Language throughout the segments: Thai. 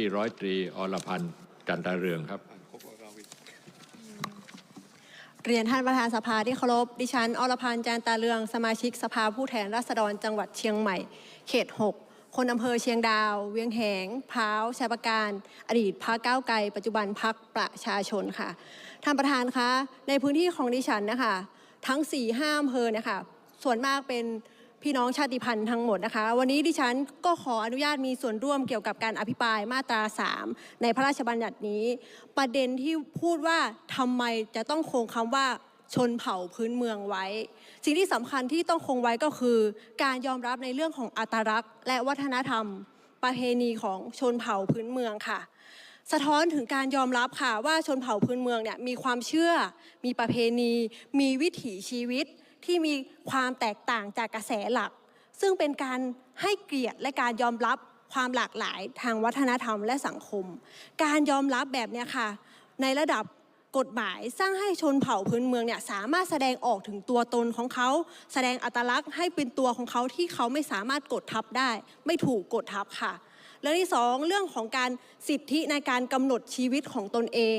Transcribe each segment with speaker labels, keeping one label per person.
Speaker 1: ที่ร้อยตรีอรพันธ์จันทาเรืองครับ
Speaker 2: เรียนท่านประธานสภาที่เคารพดิฉันอรพันธ์จานตาเรือง สมาชิกสภาผู้แทนราษฎรจังหวัดเชียงใหม่ เขต 6 คนอำเภอเชียงดาว เวียงแหงพร้าวชัยประการ อดีตพักก้าวไกล ปัจจุบันพักประชาชนค่ะ ท่านประธานคะ ในพื้นที่ของดิฉันนะคะ ทั้ง4ี่ห้าอำเภอเนี่ยค่ะส่วนมากเป็น พี่น้องชาติพันธุ์ทั้งหมดนะคะ วันนี้ดิฉันก็ขออนุญาตมีส่วนร่วมเกี่ยวกับการอภิปรายมาตรา 3 ในพระราชบัญญัตินี้ ประเด็นที่พูดว่าทำไมจะต้องคงคำว่าชนเผ่าพื้นเมืองไว้ สิ่งที่สำคัญที่ต้องคงไว้ก็คือ การยอมรับในเรื่องของอัตลักษณ์ และวัฒนธรรม ประเพณีของชนเผ่าพื้นเมืองค่ะสะท้อนถึงการยอมรับค่ะว่าชนเผ่าพื้นเมืองเนี่ยมีความเชื่อ มีประเพณี มีวิถีชีวิต ที่มีความแตกต่างจากกระแสหลัก ซึ่งเป็นการให้เกียรติและการยอมรับความหลากหลายทางวัฒนธรรมและสังคม การยอมรับแบบเนี้ยค่ะ ในระดับกฎหมายสร้างให้ชนเผ่าพื้นเมืองเนี่ยสามารถแสดงออกถึงตัวตนของเขา แสดงอัตลักษณ์ให้เป็นตัวของเขาที่เขาไม่สามารถกดทับได้ ไม่ถูกกดทับค่ะ และที่สองเรื่องของการสิทธิในการกำหนดชีวิตของตนเอง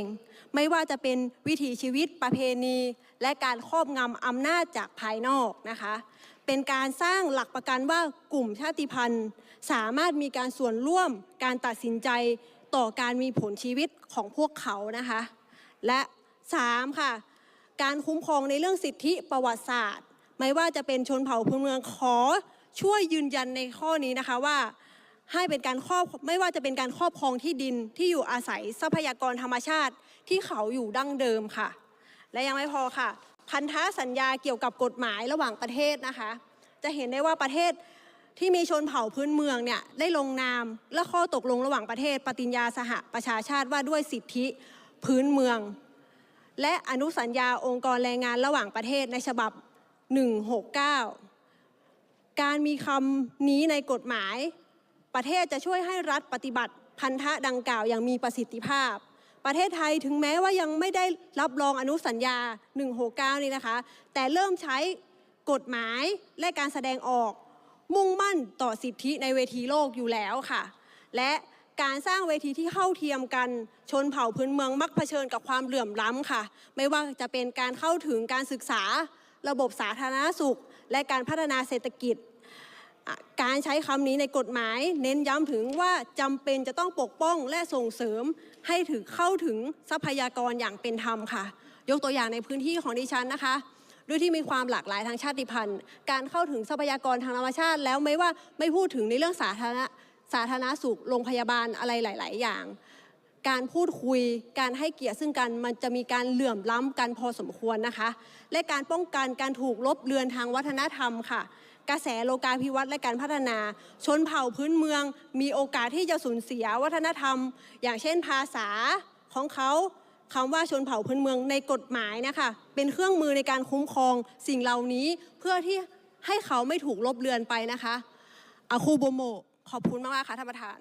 Speaker 2: ไม่ว่าจะเป็นวิถีชีวิตประเพณี และการครอบงำอำนาจจากภายนอกนะคะ เป็นการสร้างหลักประกันว่ากลุ่มชาติพันธุ์ สามารถมีการส่วนร่วมการตัดสินใจต่อการมีผลชีวิตของพวกเขานะคะ และ3ค่ะการคุ้มครองในเรื่องสิทธิประวัติศาสตร์ ไม่ว่าจะเป็นชนเผ่าพื้นเมืองขอช่วยยืนยันในข้อนี้นะคะว่า ให้เป็นการครอบไม่ว่าจะเป็นการครอบครองที่ดินที่อยู่อาศัยทรัพยากรธรรมชาติที่เขาอยู่ดั้งเดิมค่ะ และยังไม่พอค่ะ พันธสัญญาเกี่ยวกับกฎหมายระหว่างประเทศนะคะ จะเห็นได้ว่าประเทศที่มีชนเผ่าพื้นเมืองเนี่ยได้ลงนามและข้อตกลงระหว่างประเทศ ปฏิญญาสหประชาชาติว่าด้วยสิทธิพื้นเมือง และอนุสัญญาองค์กรแรงงานระหว่างประเทศในฉบับ 169 การมีคำนี้ในกฎหมาย ประเทศจะช่วยให้รัฐปฏิบัติพันธะดังกล่าวอย่างมีประสิทธิภาพ ประเทศไทยถึงแม้ว่ายังไม่ได้รับรองอนุสัญญา 169 นี่นะคะ แต่เริ่มใช้กฎหมายและการแสดงออก มุ่งมั่นต่อสิทธิในเวทีโลกอยู่แล้วค่ะ และการสร้างเวทีที่เข้าเทียมกันชนเผ่าพื้นเมืองมักเผชิญกับความเหลื่อมล้ำค่ะ ไม่ว่าจะเป็นการเข้าถึงการศึกษา ระบบสาธารณสุข และการพัฒนาเศรษฐกิจ การใช้คำนี้ในกฎหมาย เน้นย้ำถึงว่าจำเป็นจะต้องปกป้องและส่งเสริมให้ถึงเข้าถึงทรัพยากรอย่างเป็นธรรมค่ะ ยกตัวอย่างในพื้นที่ของดิฉันนะคะด้วยที่มีความหลากหลายทางชาติพันธุ์ การเข้าถึงทรัพยากรทางธรรมชาติ แล้วไม่ว่าไม่พูดถึงในเรื่องสาธารณะสาธารณสุขโรงพยาบาลอะไรหลาย ๆ อย่าง การพูดคุยการให้เกียรติซึ่งกันมันจะมีการเหลื่อมล้ำกันพอสมควรนะคะ และการป้องกันการถูกลบเลือนทางวัฒนธรรมค่ะ กระแสโลกาภิวัตน์และการพัฒนา ชนเผ่าพื้นเมือง มีโอกาสที่จะสูญเสียวัฒนธรรม อย่างเช่นภาษาของเขาคำว่าชนเผ่าพื้นเมืองในกฎหมายนะคะเป็นเครื่องมือในการคุ้มครองสิ่งเหล่านี้เพื่อที่ให้เขาไม่ถูกลบเลือนไปนะคะอาคูโบโมขอบคุณมากๆค่ะท่านประธาน